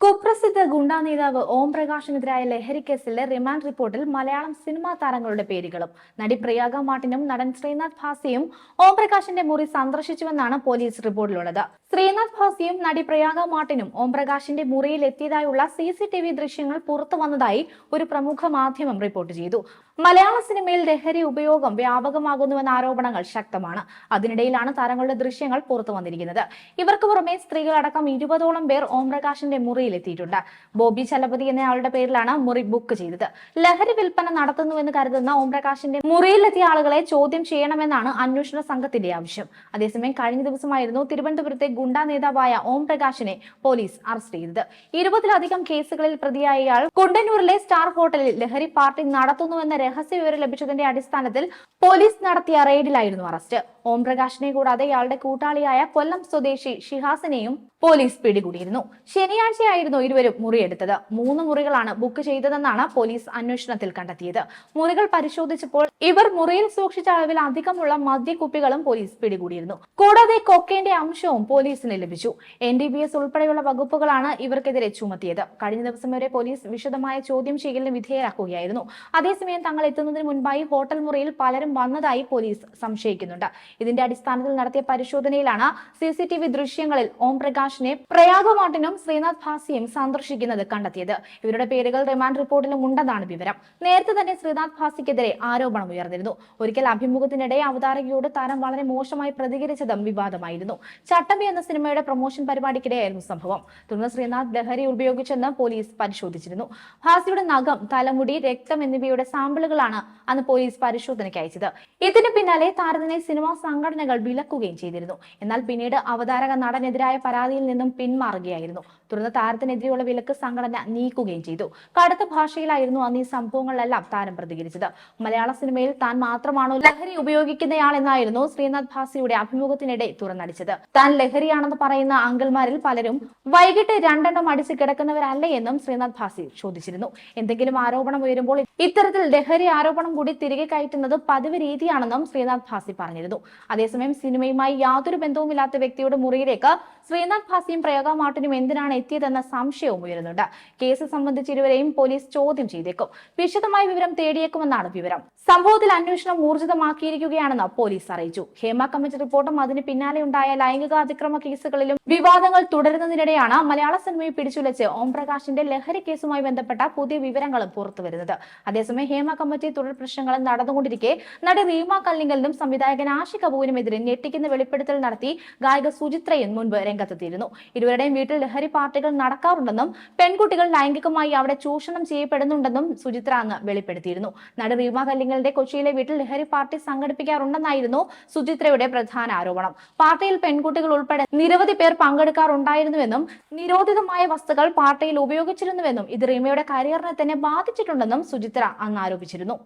കുപ്രസിദ്ധ ഗുണ്ടാ നേതാവ് ഓം പ്രകാശിനെതിരായ ലഹരി കേസിലെ റിമാൻഡ് റിപ്പോർട്ടിൽ മലയാളം സിനിമാ താരങ്ങളുടെ പേരുകളും. നടി പ്രിയാഗ മാർട്ടിനും നടൻ ശ്രീനാഥ് ഭാസിയും ഓം പ്രകാശിന്റെ മുറി സന്ദർശിച്ചുവെന്നാണ് പോലീസ് റിപ്പോർട്ടിലുള്ളത്. ശ്രീനാഥ് ഭാസിയും നടി പ്രിയാഗ മാർട്ടിനും ഓം പ്രകാശിന്റെ മുറിയിൽ എത്തിയതായുള്ള സി സി ടി വി ദൃശ്യങ്ങൾ പുറത്തു വന്നതായി ഒരു പ്രമുഖ മാധ്യമം റിപ്പോർട്ട് ചെയ്തു. മലയാള സിനിമയിൽ ലഹരി ഉപയോഗം വ്യാപകമാകുന്നുവെന്ന ആരോപണങ്ങൾ ശക്തമാണ്. അതിനിടയിലാണ് താരങ്ങളുടെ ദൃശ്യങ്ങൾ പുറത്തു വന്നിരിക്കുന്നത്. ഇവർക്ക് പുറമെ സ്ത്രീകളടക്കം ഇരുപതോളം പേർ ഓം പ്രകാശിന്റെ മുറിയിൽ എത്തിയിട്ടുണ്ട് ബോബി ചലപതി എന്നയാളുടെ പേരിലാണ് മുറി ബുക്ക് ചെയ്തത്. ലഹരി വിൽപ്പന നടത്തുന്നുവെന്ന് കരുതുന്ന ഓംപ്രകാശിന്റെ മുറിയിലെത്തിയ ആളുകളെ ചോദ്യം ചെയ്യണമെന്നാണ് അന്വേഷണ സംഘത്തിന്റെ ആവശ്യം. അതേസമയം കഴിഞ്ഞ ദിവസമായിരുന്നു തിരുവനന്തപുരത്തെ ഗുണ്ടാ നേതാവായ ഓം പ്രകാശിനെ പോലീസ് അറസ്റ്റ് ചെയ്തത്. ഇരുപതിലധികം കേസുകളിൽ പ്രതിയായ ഇയാൾ കുണ്ടന്നൂരിലെ സ്റ്റാർ ഹോട്ടലിൽ ലഹരി പാർട്ടി നടത്തുന്നുവെന്ന രഹസ്യ വിവരം ലഭിച്ചതിന്റെ അടിസ്ഥാനത്തിൽ പോലീസ് നടത്തിയ റെയ്ഡിലായിരുന്നു അറസ്റ്റ്. ഓം പ്രകാശിനെ കൂടാതെ ഇയാളുടെ കൂട്ടാളിയായ കൊല്ലം സ്വദേശി ഷിഹാസിനെയും പോലീസ് പിടികൂടിയിരുന്നു. ശനിയാഴ്ചയായിരുന്നു ഇരുവരും മുറിയെടുത്തത്. മൂന്ന് മുറികളാണ് ബുക്ക് ചെയ്തതെന്നാണ് പോലീസ് അന്വേഷണത്തിൽ കണ്ടെത്തിയത്. മുറികൾ പരിശോധിച്ചപ്പോൾ ഇവർ മുറിയിൽ സൂക്ഷിച്ച അളവിൽ അധികമുള്ള മദ്യക്കുപ്പികളും പോലീസ് പിടികൂടിയിരുന്നു. കൂടാതെ കൊക്കേന്റെ അംശവും പോലീസിന് ലഭിച്ചു. എൻ ഡി ബി എസ് ഉൾപ്പെടെയുള്ള വകുപ്പുകളാണ് ഇവർക്കെതിരെ ചുമത്തിയത്. കഴിഞ്ഞ ദിവസം വരെ പോലീസ് വിശദമായ ചോദ്യം ചെയ്യലിന് വിധേയരാക്കുകയായിരുന്നു. അതേസമയം തങ്ങൾ എത്തുന്നതിന് മുൻപായി ഹോട്ടൽ മുറിയിൽ പലരും വന്നതായി പോലീസ് സംശയിക്കുന്നുണ്ട്. ഇതിന്റെ അടിസ്ഥാനത്തിൽ നടത്തിയ പരിശോധനയിലാണ് സി ദൃശ്യങ്ങളിൽ ഓം വി പ്രകാശിനെ പ്രയാഗമാട്ടിനും ശ്രീനാഥ് ഭാസിയും സന്ദർശിക്കുന്നത് കണ്ടെത്തിയത്. ഇവരുടെ പേരുകൾ റിമാൻഡ് റിപ്പോർട്ടിലും ഉണ്ടെന്നാണ് വിവരം. നേരത്തെ തന്നെ ശ്രീനാഥ് ഭാസിക്കെതിരെ ആരോപണം ഉയർന്നിരുന്നു. ഒരിക്കൽ അഭിമുഖത്തിനിടെ അവതാരകയോട് താരം വളരെ മോശമായി പ്രതികരിച്ചതും വിവാദമായിരുന്നു. ചട്ടമ്പി എന്ന സിനിമയുടെ പ്രൊമോഷൻ പരിപാടിക്കിടെയായിരുന്നു സംഭവം. തുടർന്ന് ശ്രീനാഥ് ലഹരി ഉപയോഗിച്ചെന്ന് പോലീസ് പരിശോധിച്ചിരുന്നു. ഭാസിയുടെ നഖം തലമുടി രക്തം എന്നിവയുടെ സാമ്പിളുകളാണ് അന്ന് പോലീസ് പരിശോധനയ്ക്ക് അയച്ചത്. ഇതിന് പിന്നാലെ താരത്തിനെ സിനിമാ സംഘടനകൾ വിലക്കുകയും ചെയ്തിരുന്നു. എന്നാൽ പിന്നീട് അവതാരക നടനെതിരായ പരാതിയിൽ നിന്നും പിന്മാറുകയായിരുന്നു. തുടർന്ന് താരത്തിനെതിരെയുള്ള വിലക്ക് സംഘടന നീക്കുകയും ചെയ്തു. കടുത്ത ഭാഷയിലായിരുന്നു അന്ന് ഈ സംഭവങ്ങളിലെല്ലാം താരം പ്രതികരിച്ചത്. മലയാള സിനിമയിൽ താൻ മാത്രമാണോ ലഹരി ഉപയോഗിക്കുന്നയാളെന്നായിരുന്നു ശ്രീനാഥ് ഭാസിയുടെ അഭിമുഖത്തിനിടെ തുറന്നടിച്ചത്. താൻ ലഹരിയാണെന്ന് പറയുന്ന അങ്കിൾമാരിൽ പലരും വൈകിട്ട് രണ്ടെണ്ണം അടിച്ച് കിടക്കുന്നവരല്ലേ എന്നും ശ്രീനാഥ് ഭാസി ചോദിച്ചിരുന്നു. എന്തെങ്കിലും ആരോപണം ഉയരുമ്പോൾ ഇത്തരത്തിൽ ലഹരി ആരോപണം കൂടി തിരികെ കയറ്റുന്നത് പതിവ് രീതിയാണെന്നും ശ്രീനാഥ് ഭാസി പറഞ്ഞിരുന്നു. അതേസമയം സിനിമയുമായി യാതൊരു ബന്ധവുമില്ലാത്ത വ്യക്തിയുടെ മുറിയിലേക്ക് ശ്രീനാഥ് ഭാസിയും പ്രയോഗ മാർട്ടിനും എന്തിനാണ് എത്തിയതെന്ന സംശയവും ഉയരുന്നുണ്ട്. കേസ് സംബന്ധിച്ച് ഇരുവരെയും പോലീസ് ചോദ്യം ചെയ്തേക്കും. വിശദമായ വിവരം തേടിയേക്കുമെന്നാണ് വിവരം. സംഭവത്തിൽ അന്വേഷണം ഊർജിതമാക്കിയിരിക്കുകയാണെന്ന് പോലീസ് അറിയിച്ചു. ഹേമ കമ്മിറ്റി റിപ്പോർട്ടും അതിന് പിന്നാലെയുണ്ടായ ലൈംഗിക അതിക്രമ കേസുകളിലും വിവാദങ്ങൾ തുടരുന്നതിനിടെയാണ് മലയാള സിനിമയെ പിടിച്ചുലച്ച് ഓം പ്രകാശിന്റെ ലഹരി കേസുമായി ബന്ധപ്പെട്ട പുതിയ വിവരങ്ങളും പുറത്തുവരുന്നത് അതേസമയം ഹേമ കമ്മിറ്റി തുടർ പ്രശ്നങ്ങൾ നടന്നുകൊണ്ടിരിക്കെ നടി റീമ കല്ലിങ്കലിനും സംവിധായകൻ ആഷിക് കപൂരിനുമെതിരെ ഞെട്ടിക്കുന്ന വെളിപ്പെടുത്തൽ നടത്തി ഗായിക സുചിത്രയും മുൻപ് രംഗത്തെത്തിയിരുന്നു. ഇരുവരുടെയും വീട്ടിൽ ലഹരി പാർട്ടികൾ നടക്കാറുണ്ടെന്നും പെൺകുട്ടികൾ ലൈംഗികമായി അവിടെ ചൂഷണം ചെയ്യപ്പെടുന്നുണ്ടെന്നും സുചിത്ര അങ്ങ് വെളിപ്പെടുത്തിയിരുന്നു. നടി റീമ കല്ലിങ്ങലിന്റെ കൊച്ചിയിലെ വീട്ടിൽ ലഹരി പാർട്ടി സംഘടിപ്പിക്കാറുണ്ടെന്നായിരുന്നു സുചിത്രയുടെ പ്രധാന ആരോപണം. പാർട്ടിയിൽ പെൺകുട്ടികൾ ഉൾപ്പെടെ നിരവധി പേർ പങ്കെടുക്കാറുണ്ടായിരുന്നുവെന്നും നിരോധിതമായ വസ്തുക്കൾ പാർട്ടിയിൽ ഉപയോഗിച്ചിരുന്നുവെന്നും ഇത് റീമയുടെ കരിയറിനെ തന്നെ ബാധിച്ചിട്ടുണ്ടെന്നും സുചിത്ര അന്ന് ആരോപിച്ചിരുന്നു.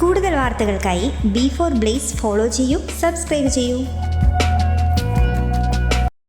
കൂടുതൽ വാർത്തകൾക്കായി ബി ഫോർ ബ്ലേസ് ഫോളോ ചെയ്യൂ സബ്സ്ക്രൈബ് ചെയ്യൂ.